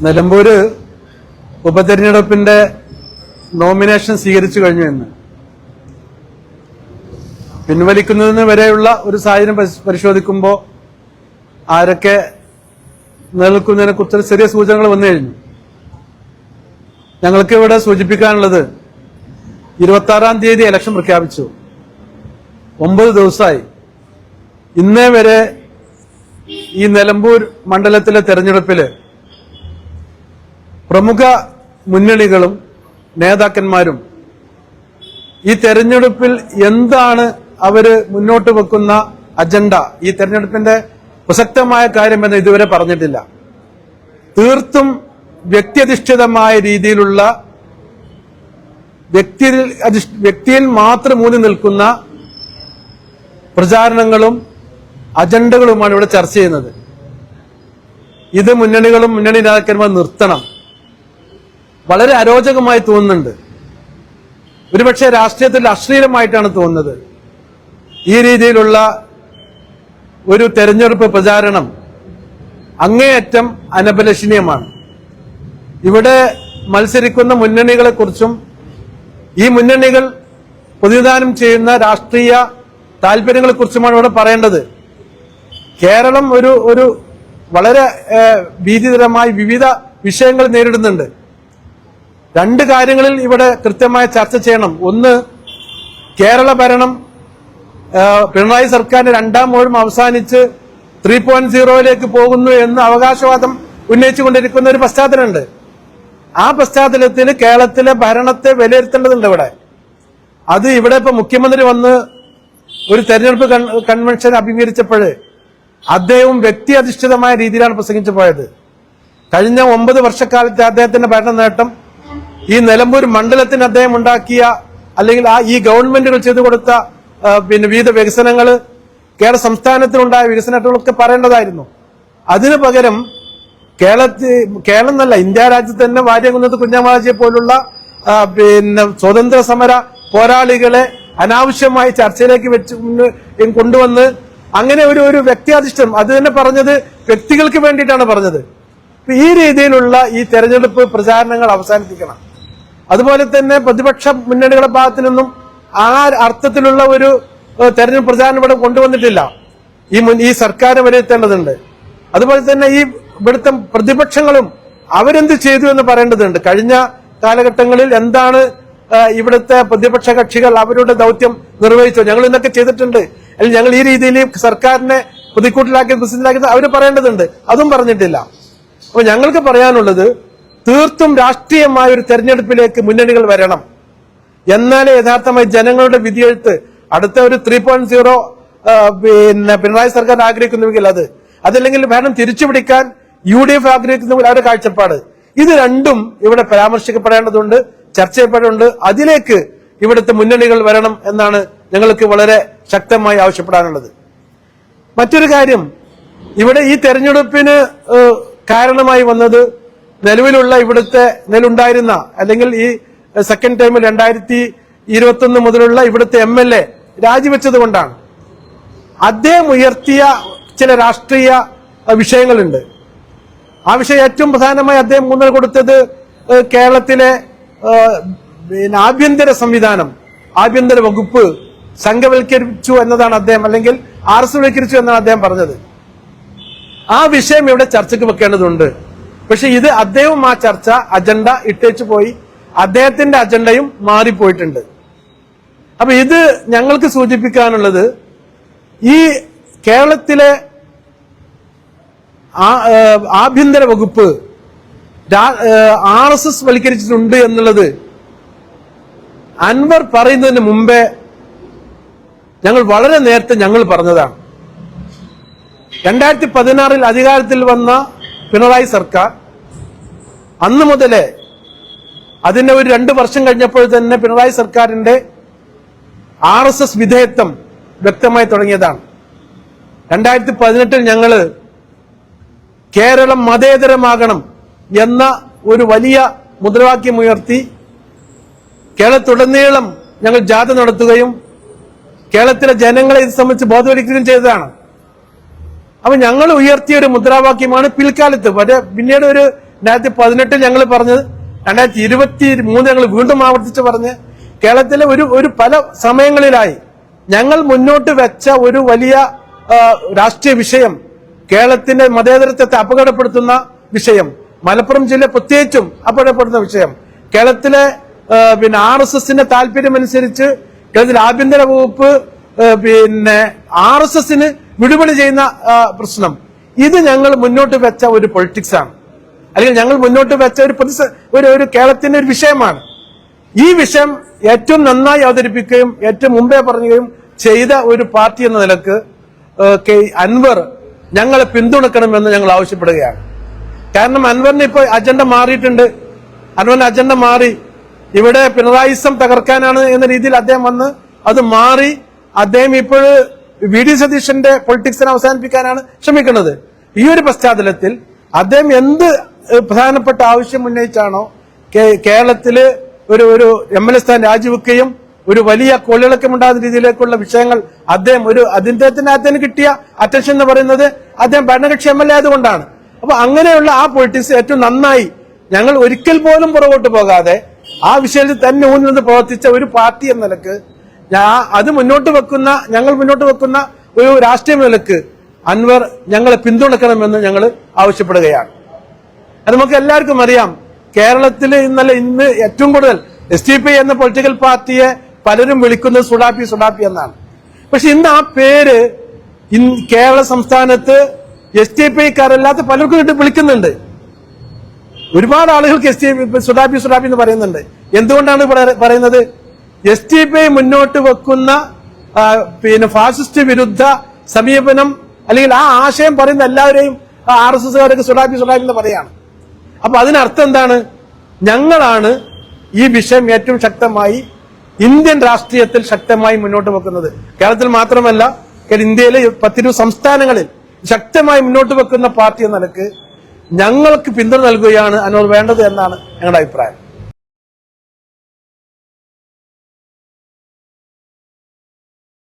Nilambur ഉപതെരഞ്ഞെടുപ്പിന്റെ nomination സ്വീകരിച്ചു കഴിഞ്ഞു എന്ന്. പിൻവലിക്കുന്നതിന് വരെയുള്ള ഒരു സാഹചര്യം പരിശ്- പരിശോധിക്കുമ്പോൾ ആരൊക്കെ നിലനിൽക്കുന്നതിനെ കുറിച്ച് ചെറിയ സൂചനകൾ വന്നു കഴിഞ്ഞു. ഞങ്ങൾക്ക് ഇവിടെ സൂചിപ്പിക്കാനുള്ളത് ഇരുപത്തി ആറാം തീയതി ഇലക്ഷൻ പ്രഖ്യാപിച്ചു. ഒമ്പത് ദിവസമായി. ഇന്നേ വരെ ഈ നിലമ്പൂർ മണ്ഡലത്തിലെ തെരഞ്ഞെടുപ്പിൽ പ്രമുഖ മുന്നണികളും നേതാക്കന്മാരും ഈ തെരഞ്ഞെടുപ്പിൽ എന്താണ് അവർ മുന്നോട്ട് വെക്കുന്ന അജണ്ട? ഈ തെരഞ്ഞെടുപ്പിന്റെ പ്രസക്തമായ കാര്യം എന്ന് ഇതുവരെ പറഞ്ഞിട്ടില്ല. തീർത്തും വ്യക്തിയധിഷ്ഠിതമായ രീതിയിലുള്ള വ്യക്തിയിൽ വ്യക്തിയിൽ മാത്രം ഊന്നി നിൽക്കുന്ന പ്രചാരണങ്ങളും അജണ്ടകളുമാണ് ഇവിടെ ചർച്ച ചെയ്യുന്നത്. ഇത് മുന്നണികളും മുന്നണി നേതാക്കന്മാർ നിർത്തണം. വളരെ അരോചകമായി തോന്നുന്നുണ്ട്. ഒരുപക്ഷെ രാഷ്ട്രീയത്തിൽ അശ്ലീലമായിട്ടാണ് തോന്നുന്നത്. ഈ രീതിയിലുള്ള ഒരു തെരഞ്ഞെടുപ്പ് പ്രചാരണം അങ്ങേയറ്റം അനപലഷണീയമാണ് ഇവിടെ മത്സരിക്കുന്ന മുന്നണികളെ കുറിച്ചും ഈ മുന്നണികൾ പ്രതിനിധാനം ചെയ്യുന്ന രാഷ്ട്രീയ താല്പര്യങ്ങളെ കുറിച്ചുമാണ് ഇവിടെ പറയേണ്ടത്. കേരളം ഒരു ഒരു വളരെ ഭീതിതരമായി വിവിധ വിഷയങ്ങൾ നേരിടുന്നുണ്ട്. രണ്ട് കാര്യങ്ങളിൽ ഇവിടെ കൃത്യമായ ചർച്ച ചെയ്യണം. ഒന്ന് കേരള ഭരണം പിണറായി സർക്കാരിന്റെ രണ്ടാം മൂഴം അവസാനിച്ച് ത്രീ പോയിന്റ് സീറോയിലേക്ക് പോകുന്നു എന്ന് അവകാശവാദം ഉന്നയിച്ചുകൊണ്ടിരിക്കുന്ന ഒരു പശ്ചാത്തലമുണ്ട്. ആ പശ്ചാത്തലത്തിൽ കേരളത്തിലെ ഭരണത്തെ വിലയിരുത്തേണ്ടതുണ്ട് ഇവിടെ. അത് ഇവിടെ ഇപ്പൊ മുഖ്യമന്ത്രി വന്ന് ഒരു തെരഞ്ഞെടുപ്പ് കൺവെൻഷൻ അഭിമുഖീകരിച്ചപ്പോൾ അദ്ദേഹം വ്യക്തി അധിഷ്ഠിതമായ രീതിയിലാണ് പ്രസംഗിച്ചു പോയത്. കഴിഞ്ഞ ഒമ്പത് വർഷക്കാലത്തെ അദ്ദേഹത്തിന്റെ ഭരണ നേട്ടം ഈ നിലമ്പൂർ മണ്ഡലത്തിന് അദ്ദേഹം ഉണ്ടാക്കിയ അല്ലെങ്കിൽ ആ ഈ ഗവൺമെന്റുകൾ ചെയ്തു കൊടുത്ത പിന്നെ വിവിധ വികസനങ്ങൾ കേരള സംസ്ഥാനത്തിനുണ്ടായ വികസനങ്ങളൊക്കെ പറയേണ്ടതായിരുന്നു. അതിനു പകരം കേരളത്തിൽ കേരളം എന്നല്ല ഇന്ത്യ രാജ്യത്ത് തന്നെ വാര്യകുന്നത്ത് കുഞ്ഞമാജിയെ പോലുള്ള പിന്നെ സ്വതന്ത്ര സമര പോരാളികളെ അനാവശ്യമായി ചർച്ചയിലേക്ക് വെച്ച് കൊണ്ടുവന്ന് അങ്ങനെ ഒരു ഒരു വ്യക്തിയാധിഷ്ഠം അത് തന്നെ പറഞ്ഞത് വ്യക്തികൾക്ക് വേണ്ടിയിട്ടാണ് പറഞ്ഞത്. ഈ രീതിയിലുള്ള ഈ തെരഞ്ഞെടുപ്പ് പ്രചാരണങ്ങൾ അവസാനിപ്പിക്കണം. അതുപോലെ തന്നെ പ്രതിപക്ഷ മുന്നണികളുടെ ഭാഗത്തു നിന്നും ആ അർത്ഥത്തിലുള്ള ഒരു തെരഞ്ഞെടുപ്പ് പ്രചാരണം ഇവിടെ കൊണ്ടുവന്നിട്ടില്ല. ഈ ഈ സർക്കാർ വിലയിരുത്തേണ്ടതുണ്ട്. അതുപോലെ തന്നെ ഈ ഇവിടുത്തെ പ്രതിപക്ഷങ്ങളും അവരെന്ത് ചെയ്തു എന്ന് പറയേണ്ടതുണ്ട്. കഴിഞ്ഞ കാലഘട്ടങ്ങളിൽ എന്താണ് ഇവിടുത്തെ പ്രതിപക്ഷ കക്ഷികൾ അവരുടെ ദൗത്യം നിർവഹിച്ചോ. ഞങ്ങൾ ഇന്നൊക്കെ ചെയ്തിട്ടുണ്ട്. അല്ലെങ്കിൽ ഞങ്ങൾ ഈ രീതിയിൽ സർക്കാരിനെ പ്രതിക്കൂട്ടിലാക്കി പ്രസിഡന്റിലാക്കി അവർ പറയേണ്ടതുണ്ട്. അതും പറഞ്ഞിട്ടില്ല. അപ്പൊ ഞങ്ങൾക്ക് പറയാനുള്ളത് തീർത്തും രാഷ്ട്രീയമായ ഒരു തെരഞ്ഞെടുപ്പിലേക്ക് മുന്നണികൾ വരണം. എന്നാലേ യഥാർത്ഥമായി ജനങ്ങളുടെ വിധിയെഴുത്ത് അടുത്ത ഒരു ത്രീ പോയിന്റ് സീറോ പിന്നെ പിണറായി സർക്കാർ ആഗ്രഹിക്കുന്നുവെങ്കിൽ അത്. അതല്ലെങ്കിൽ ഭരണം തിരിച്ചുപിടിക്കാൻ യു ഡി എഫ് ആഗ്രഹിക്കുന്നവർ അവരുടെ കാഴ്ചപ്പാട്. ഇത് രണ്ടും ഇവിടെ പരാമർശിക്കപ്പെടേണ്ടതുണ്ട് ചർച്ച ചെയ്യപ്പെടേണ്ടതുണ്ട്. അതിലേക്ക് ഇവിടുത്തെ മുന്നണികൾ വരണം എന്നാണ് ഞങ്ങൾക്ക് വളരെ ശക്തമായി ആവശ്യപ്പെടാനുള്ളത്. മറ്റൊരു കാര്യം ഇവിടെ ഈ തെരഞ്ഞെടുപ്പിന് കാരണമായി വന്നത് നിലവിലുള്ള ഇവിടുത്തെ നിലുണ്ടായിരുന്ന അല്ലെങ്കിൽ ഈ സെക്കൻഡ് ടൈമിൽ രണ്ടായിരത്തി ഇരുപത്തൊന്ന് മുതലുള്ള ഇവിടുത്തെ എം എൽ എ രാജിവെച്ചത് കൊണ്ടാണ് അദ്ദേഹം ഉയർത്തിയ ചില രാഷ്ട്രീയ വിഷയങ്ങളുണ്ട്. ആ വിഷയം ഏറ്റവും പ്രധാനമായി അദ്ദേഹം ഊന്നൽ കൊടുത്തത് കേരളത്തിലെ പിന്നെ ആഭ്യന്തര സംവിധാനം ആഭ്യന്തര വകുപ്പ് സംഘവൽക്കരിച്ചു എന്നതാണ് അദ്ദേഹം അല്ലെങ്കിൽ ആർ എസ് വൽക്കരിച്ചു എന്നാണ് അദ്ദേഹം പറഞ്ഞത്. ആ വിഷയം ഇവിടെ ചർച്ചയ്ക്ക് വെക്കേണ്ടതുണ്ട്. പക്ഷെ ഇത് അദ്ദേഹവും ആ ചർച്ച അജണ്ട ഇട്ടേച്ചു പോയി. അദ്ദേഹത്തിന്റെ അജണ്ടയും മാറിപ്പോയിട്ടുണ്ട്. അപ്പൊ ഇത് ഞങ്ങൾക്ക് സൂചിപ്പിക്കാനുള്ളത് ഈ കേരളത്തിലെ ആഭ്യന്തര വകുപ്പ് ആർ എസ് എസ് വൽക്കരിച്ചിട്ടുണ്ട് എന്നുള്ളത് അൻവർ പറയുന്നതിന് മുമ്പേ ഞങ്ങൾ വളരെ നേരത്തെ ഞങ്ങൾ പറഞ്ഞതാണ്. രണ്ടായിരത്തി പതിനാറിൽ അധികാരത്തിൽ വന്ന പിണറായി സർക്കാർ അന്ന് മുതലേ അതിന്റെ ഒരു രണ്ട് വർഷം കഴിഞ്ഞപ്പോൾ തന്നെ പിണറായി സർക്കാരിന്റെ ആർ എസ് എസ് വിധേയത്വം വ്യക്തമായി തുടങ്ങിയതാണ്. രണ്ടായിരത്തി പതിനെട്ടിൽ ഞങ്ങൾ കേരളം മതേതരമാകണം എന്ന ഒരു വലിയ മുദ്രാവാക്യം ഉയർത്തി കേരളത്തിലുടനീളം ഞങ്ങൾ ജാഥ നടത്തുകയും കേരളത്തിലെ ജനങ്ങളെ ഇത് സംബന്ധിച്ച് ബോധവൽക്കരിക്കുകയും ചെയ്തതാണ്. അപ്പൊ ഞങ്ങൾ ഉയർത്തിയ ഒരു മുദ്രാവാക്യമാണ് പിൽക്കാലത്ത്. പക്ഷേ പിന്നീട് ഒരു രണ്ടായിരത്തി പതിനെട്ടിൽ ഞങ്ങൾ പറഞ്ഞത് രണ്ടായിരത്തി ഇരുപത്തി മൂന്ന് ഞങ്ങൾ വീണ്ടും ആവർത്തിച്ച് പറഞ്ഞ് കേരളത്തിലെ ഒരു ഒരു പല സമയങ്ങളിലായി ഞങ്ങൾ മുന്നോട്ട് വെച്ച ഒരു വലിയ രാഷ്ട്രീയ വിഷയം കേരളത്തിന്റെ മതേതരത്വത്തെ അപകടപ്പെടുത്തുന്ന വിഷയം മലപ്പുറം ജില്ല പ്രത്യേകിച്ചും അപകടപ്പെടുന്ന വിഷയം കേരളത്തിലെ പിന്നെ ആർ എസ് എസിന്റെ താല്പര്യമനുസരിച്ച് കേരളത്തിലെ ആഭ്യന്തര വകുപ്പ് പിന്നെ ആർ എസ് എസിന് വിടുപണി ചെയ്യുന്ന പ്രശ്നം. ഇത് ഞങ്ങൾ മുന്നോട്ട് വെച്ച ഒരു പൊളിറ്റിക്സ് ആണ്. അല്ലെങ്കിൽ ഞങ്ങൾ മുന്നോട്ട് വെച്ച ഒരു ഒരു ഒരു കേരളത്തിന്റെ ഒരു വിഷയമാണ്. ഈ വിഷയം ഏറ്റവും നന്നായി അവതരിപ്പിക്കുകയും ഏറ്റവും മുമ്പേ പറയുകയും ചെയ്ത ഒരു പാർട്ടി എന്ന നിലയ്ക്ക് കെ അൻവർ ഞങ്ങളെ പിന്തുണക്കണമെന്ന് ഞങ്ങൾ ആവശ്യപ്പെടുകയാണ്. കാരണം അൻവറിന് ഇപ്പോൾ അജണ്ട മാറിയിട്ടുണ്ട്. അൻവറിന്റെ അജണ്ട മാറി. ഇവിടെ പിണറായിസം തകർക്കാനാണ് എന്ന രീതിയിൽ അദ്ദേഹം വന്ന് അത് മാറി. അദ്ദേഹം ഇപ്പോൾ വി ഡി സതീശന്റെ പൊളിറ്റിക്സിനെ അവസാനിപ്പിക്കാനാണ് ശ്രമിക്കുന്നത്. ഈ ഒരു പശ്ചാത്തലത്തിൽ അദ്ദേഹം എന്ത് പ്രധാനപ്പെട്ട ആവശ്യം ഉന്നയിച്ചാണോ കേരളത്തിൽ ഒരു ഒരു എം എൽ എ സ്ഥാനം രാജിവെക്കുകയും ഒരു വലിയ കൊള്ളിളക്കമുണ്ടാകുന്ന രീതിയിലേക്കുള്ള വിഷയങ്ങൾ അദ്ദേഹം ഒരു അദ്ദേഹത്തിന് അദ്ദേഹത്തിന് കിട്ടിയ അറ്റൻഷൻ എന്ന് പറയുന്നത് അദ്ദേഹം ഭരണകക്ഷി എം എൽ എ ആയതുകൊണ്ടാണ്. അപ്പൊ അങ്ങനെയുള്ള ആ പൊളിറ്റിക്സ് ഏറ്റവും നന്നായി ഞങ്ങൾ ഒരിക്കൽ പോലും പുറകോട്ട് പോകാതെ ആ വിഷയത്തിൽ തന്നെ ഊന്നി നിന്ന് പ്രവർത്തിച്ച ഒരു പാർട്ടി എന്ന നിലയ്ക്ക് അത് മുന്നോട്ട് വെക്കുന്ന ഞങ്ങൾ മുന്നോട്ട് വെക്കുന്ന ഒരു രാഷ്ട്രീയ നിലയ്ക്ക് അൻവർ ഞങ്ങളെ പിന്തുണക്കണമെന്ന് ഞങ്ങൾ ആവശ്യപ്പെടുകയാണ്. അത് നമുക്ക് എല്ലാവർക്കും അറിയാം. കേരളത്തിൽ ഇന്നലെ ഇന്ന് ഏറ്റവും കൂടുതൽ എസ് ടി പി എന്ന പൊളിറ്റിക്കൽ പാർട്ടിയെ പലരും വിളിക്കുന്നത് സുഡാപ്പി സുഡാപ്പി എന്നാണ്. പക്ഷെ ഇന്ന് ആ പേര് കേരള സംസ്ഥാനത്ത് എസ് ടി പി കാരല്ലാത്ത പലർക്കും ഇട്ട് വിളിക്കുന്നുണ്ട്. ഒരുപാട് ആളുകൾക്ക് എസ് ടി സുഡാപ്പി സുഡാപ്പി എന്ന് പറയുന്നുണ്ട്. എന്തുകൊണ്ടാണ് പറ- പറയുന്നത്? എസ് ടി പി മുന്നോട്ട് വെക്കുന്ന പിന്നെ ഫാസിസ്റ്റ് വിരുദ്ധ സമീപനം അല്ലെങ്കിൽ ആ ആശയം പറയുന്ന എല്ലാവരെയും ആർ എസ് എസ്കാരൊക്കെ സുഡാപ്പി സുഡാപ്പി എന്ന് പറയാണ്. അപ്പൊ അതിനർത്ഥം എന്താണ്? ഞങ്ങളാണ് ഈ വിഷയം ഏറ്റവും ശക്തമായി ഇന്ത്യൻ രാഷ്ട്രീയത്തിൽ ശക്തമായി മുന്നോട്ട് വെക്കുന്നത്. കേരളത്തിൽ മാത്രമല്ല ഇന്ത്യയിലെ പത്തിരുപത് സംസ്ഥാനങ്ങളിൽ ശക്തമായി മുന്നോട്ട് വെക്കുന്ന പാർട്ടി എന്ന നിലയ്ക്ക് ഞങ്ങൾക്ക് പിന്തുണ നൽകുകയാണ് അതിനോട് വേണ്ടത് എന്നാണ് ഞങ്ങളുടെ അഭിപ്രായം.